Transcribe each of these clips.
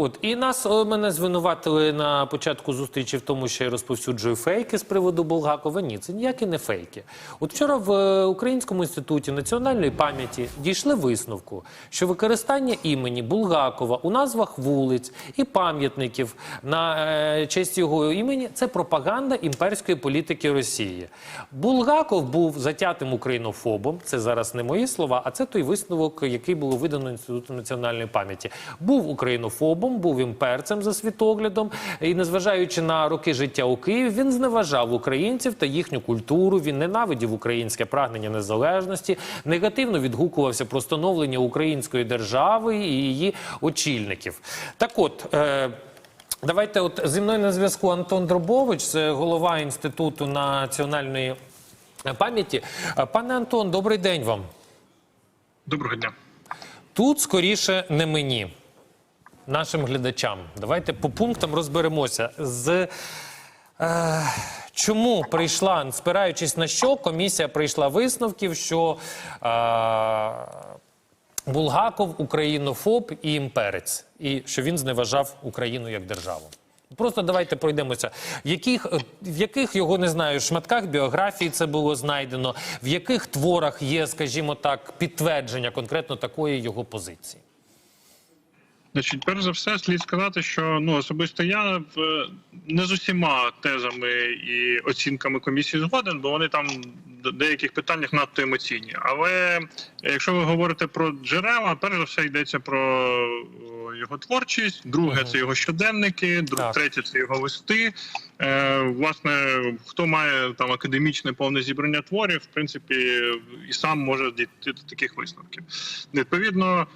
От і нас е, мене звинуватили на початку зустрічі в тому, що я розповсюджую фейки з приводу Булгакова. Ні, це ніякі не фейки. От вчора в е, Українському інституті національної пам'яті дійшли висновку, що використання імені Булгакова у назвах вулиць і пам'ятників на е, честь його імені це пропаганда імперської політики Росії. Булгаков був затятим українофобом. Це зараз не мої слова, а це той висновок, який було видано інституту національної пам'яті. Був українофобом, був імперцем за світоглядом, і незважаючи на роки життя у Києві, він зневажав українців та їхню культуру. Він ненавидів українське прагнення незалежності, негативно відгукувався про становлення української держави і її очільників. Так, от. Е- Давайте, от зі мною на зв'язку Антон Дробович, це голова інституту національної пам'яті. Е, Пане Антон, добрий день вам. Доброго дня. Тут скоріше не мені, нашим глядачам. Давайте по пунктам розберемося. З е, чому прийшла, спираючись на що, комісія прийшла висновків, що е, Булгаков українофоб і імперець, і що він зневажав Україну як державу. Просто давайте пройдемося. Яких, в яких його не знаю, шматках біографії це було знайдено, в яких творах є, скажімо так, підтвердження конкретно такої його позиції? Значить, перш за все, слід сказати, що ну особисто я в не з усіма тезами і оцінками комісії згоден, бо вони там в деяких питаннях надто емоційні. Але якщо ви говорите про джерела, перш за все йдеться про його творчість, друге це його щоденники, друг, третє це його листи. Е, власне, хто має там академічне повне зібрання творів, в принципі, і сам може дійти до таких висновків. Відповідно, е,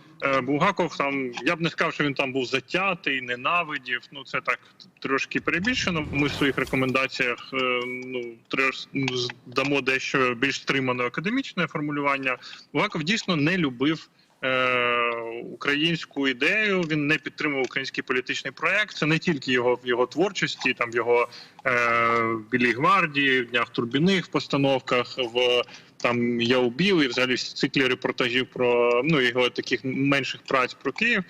Булгаков там я б не сказав, що він там був затятий, ненавидів. Ну це так трошки перебільшено. Ми в своїх рекомендаціях е, ну трош ну, дамо дещо більш стримане академічне формулювання. Булгаков дійсно не любив. Е, Українську ідею він не підтримував український політичний проект. Це не тільки його в його творчості, там в його е, Білій гвардії, в днях турбіних постановках, в там Я убів і взагалі в циклі репортажів про ну його таких менших праць про Київ.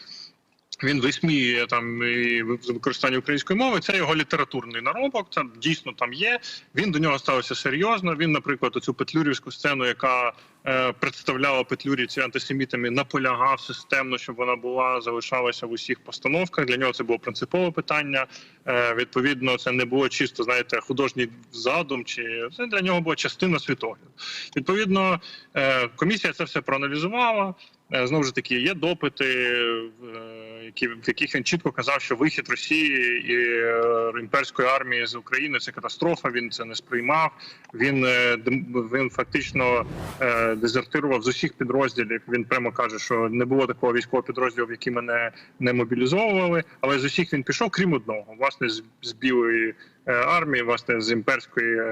Він висміює там і використання української мови. Це його літературний наробок. Це дійсно там є. Він до нього ставився серйозно. Він, наприклад, оцю петлюрівську сцену, яка е, представляла петлюрівці антисемітами, наполягав системно, щоб вона була залишалася в усіх постановках. Для нього це було принципове питання. Е, відповідно, це не було чисто, знаєте, художній задум, чи це для нього була частина світогляду. Відповідно, е, комісія це все проаналізувала. Е, Знову ж таки, є допити, е, які в яких він чітко казав, що вихід Росії і е, імперської армії з України це катастрофа. Він це не сприймав. Він е, він фактично е, дезертирував з усіх підрозділів. Він прямо каже, що не було такого військового підрозділу, в який мене не мобілізовували. Але з усіх він пішов, крім одного, власне, з, з білої армії, власне, з імперської.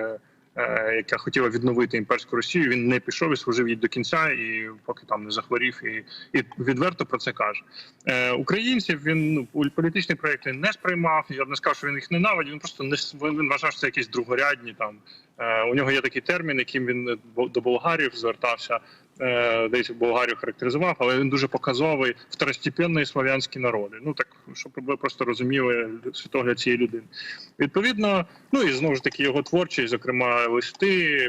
Е, яка хотіла відновити імперську Росію. Він не пішов і служив їй до кінця, і поки там не захворів, і, і відверто про це каже. Е, українців він ну у- проекти не сприймав. Я б не сказав, що він їх ненавидів. Він просто не він вважав, що це якісь другорядні. Там е, у нього є такий термін, яким він до болгарів звертався. Е, десь Болгарію характеризував, але він дуже показовий второстепенні слов'янські народи. Ну так щоб ви просто розуміли світогляд цієї людини. Відповідно, ну і знову ж таки його творчість, зокрема листи,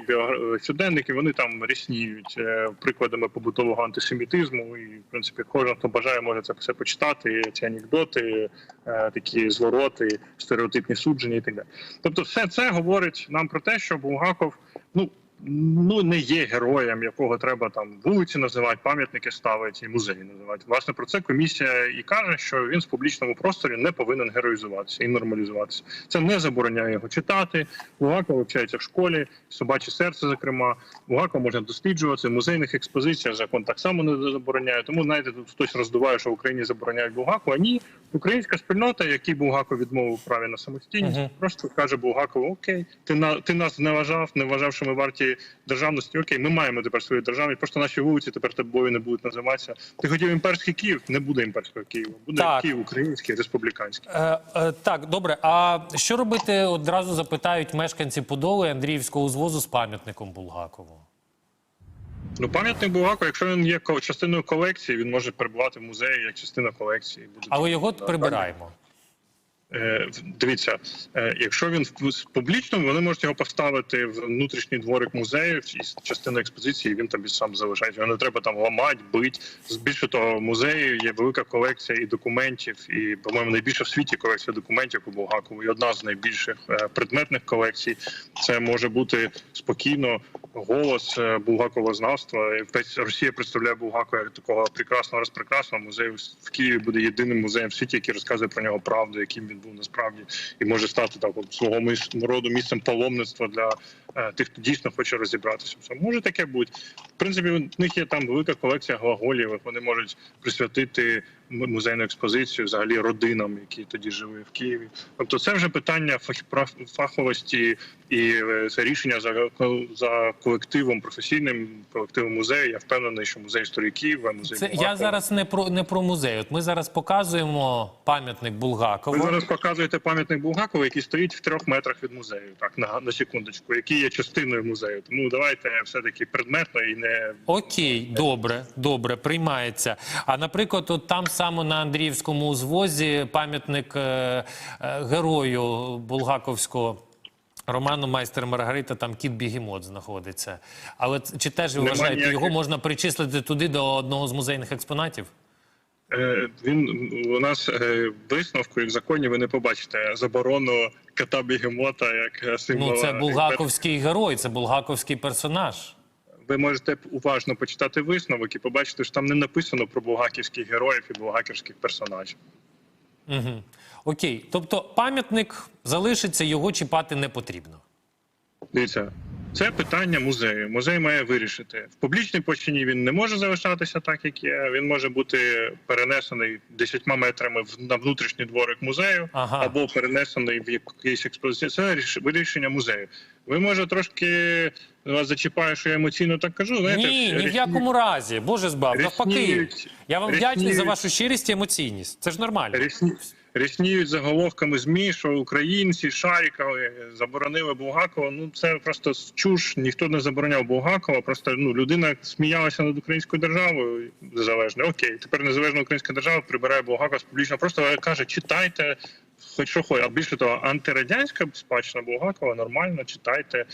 щоденники, вони там рісніють е, прикладами побутового антисемітизму. І в принципі, кожен, хто бажає, може це все почитати. Ці анекдоти, е, такі звороти, стереотипні судження і так далі. Тобто, все це говорить нам про те, що Булгаков, ну. Ну не є героєм, якого треба там вулиці називати, пам'ятники ставити і музеї називати. Власне про це комісія і каже, що він в публічному просторі не повинен героїзуватися і нормалізуватися. Це не забороняє його читати. Булгаков вивчається в школі, собаче серце, зокрема. Булгакова можна досліджувати. В музейних експозиціях закон так само не забороняє. Тому знаєте, тут хтось роздуває, що в Україні забороняють Булгакова. Ні, українська спільнота, який Булгаков відмовив праві на самостійність, Мгм. просто каже Булгакову: Окей, ти на ти нас не вважав, не вважав, що ми варті державності. Окей, ми маємо тепер свою державність. Просто наші вулиці тепер тобою не будуть називатися. Ти хотів імперський Київ, не буде імперського Києва, буде Так. Київ український, республіканський. Е, е, так, добре. А що робити? Одразу запитають мешканці Подоли Андріївського узвозу з пам'ятником Булгакову. Ну, пам'ятник Булгакову, якщо він є частиною колекції, він може перебувати в музеї як частина колекції. Буде Але його прибираємо. Е, Дивіться, е, якщо він публічно, вони можуть його поставити в внутрішній дворик музею і частину експозиції. Він тобі сам залишається. Його не треба там ламати, бити. Більше того, музею є велика колекція і документів, і по-моєму найбільша в світі колекція документів у Булгакову. І одна з найбільших е, предметних колекцій. Це може бути спокійно голос е, Булгаковознавства. Росія представляє Булгакова як такого прекрасного розпрекрасного музею в Києві буде єдиним музеєм в світі, який розказує про нього правду, яким він був насправді, і може стати так от, свого мис- роду місцем паломництва для е, тих, хто дійсно хоче розібратися. в може таке бути. В принципі, в них є там велика колекція глаголів. Вони можуть присвятити музейну експозицію взагалі родинам, які тоді жили в Києві. Тобто, це вже питання фах- фаховості і е, це рішення за за колективом професійним колективом музею. Я впевнений, що музей історії Києва, музей Це я зараз не про не про музей. От ми зараз показуємо пам'ятник Ви Булгакову. зараз показуєте пам'ятник Булгакову, який стоїть в трьох метрах від музею. Так на, на секундочку, який є частиною музею. Тому давайте все таки предметно і не Окей, добре, добре, приймається. А наприклад, от там саме на Андріївському узвозі пам'ятник е, е, герою булгаковського. Роману майстер Маргарита, там кіт Бігемот знаходиться. Але чи теж ви вважаєте, ніяких- його можна причислити туди до одного з музейних експонатів? Е, Він у нас е, висновку і в законі ви не побачите заборону кота бігемота як символа. Ну, це булгаковський герой, це булгаковський персонаж. Ви можете уважно почитати висновок і побачити, що там не написано про булгаківських героїв і булгаківських персонажів. Угу. Окей, тобто пам'ятник залишиться, його чіпати не потрібно. Дивіться, це питання музею. Музей має вирішити. В публічній площині він не може залишатися так, як є. Він може бути перенесений 10 метрами в- на внутрішній дворик музею Ага. або перенесений в якийсь експозицію. Це ріш- вирішення музею. Ви може трошки вас зачіпає, що я емоційно так кажу. Знаєте, Ні, ні в якому разі. Боже збав. Навпаки. Я вам вдячний за вашу щирість і емоційність. Це ж нормально. Рісні... Рісніють заголовками ЗМІ, що українці Шарікови заборонили Булгакова. Ну це просто чуш. Ніхто не забороняв Булгакова. Просто ну людина сміялася над українською державою незалежно. Окей, тепер незалежна українська держава прибирає Булгакова з публічно. Просто каже, читайте. Хоч що хоч, а більше того, антирадянська спадщина Булгакова нормально, читайте,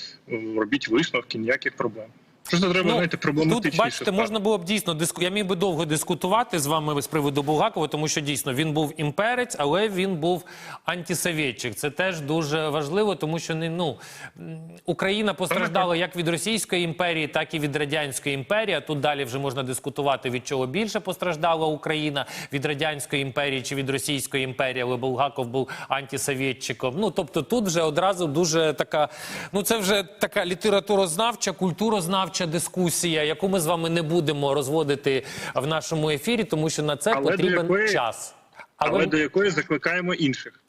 робіть висновки, ніяких проблем. Просто треба знаєте, тут, бачите, ставити. можна було б дійсно диску. Я міг би довго дискутувати з вами з приводу Булгакова, тому що дійсно він був імперець, але він був антисовєтчик. Це теж дуже важливо, тому що не ну Україна постраждала як від Російської імперії, так і від радянської імперії. А Тут далі вже можна дискутувати від чого більше постраждала Україна від радянської імперії чи від Російської імперії, але Булгаков був антисовєтчиком. Ну тобто, тут вже одразу дуже така. Ну це вже така літературознавча, культурознавча дискусія, яку ми з вами не будемо розводити в нашому ефірі, тому що на це Але потрібен якої- час. Але Але, до якої закликаємо інших.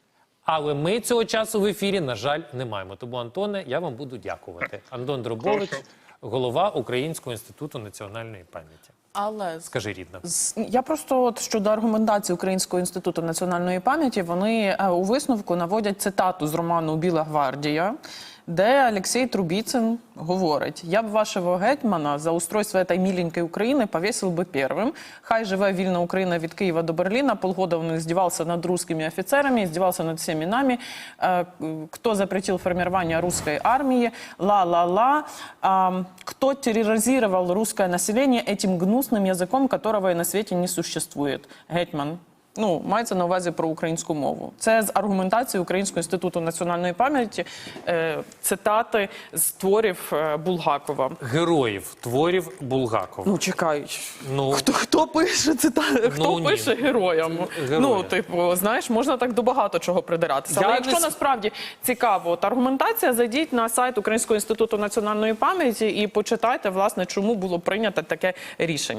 але ми цього часу в ефірі, на жаль, не маємо. Тому, Антоне, я вам буду дякувати. Антон Дробович, Прошу. голова Українського інституту національної пам'яті. Але Скажи рідна. я просто от щодо аргументації Українського інституту національної пам'яті, вони е, у висновку наводять цитату з роману Біла гвардія, де Олексій Трубіцин говорить: я б вашого гетьмана за устройство этой миленькой України повісив би первим. Хай живе вільна Україна від Києва до Берліна. Полгода він здівався над русскими офіцерами, здівався над всіми нами. Э, Кто запретил формирование русской армии? Ла-ла-ла. А, Кто терроризировал русское население этим гнусным языком, которого и на свете не существует? Гетьман. Ну, мається на увазі про українську мову. Це з аргументації Українського інституту національної пам'яті, е, цитати з творів е, Булгакова. Героїв творів Булгакова. Ну, чекай. Ну, Хто, хто пише цитати? Хто Ну, ні. пише героям? Героям. Ну, типу, знаєш, можна так до багато чого придиратися. Я Але не якщо насправді цікаво, от аргументація, зайдіть на сайт Українського інституту національної пам'яті і почитайте, власне, чому було прийнято таке рішення.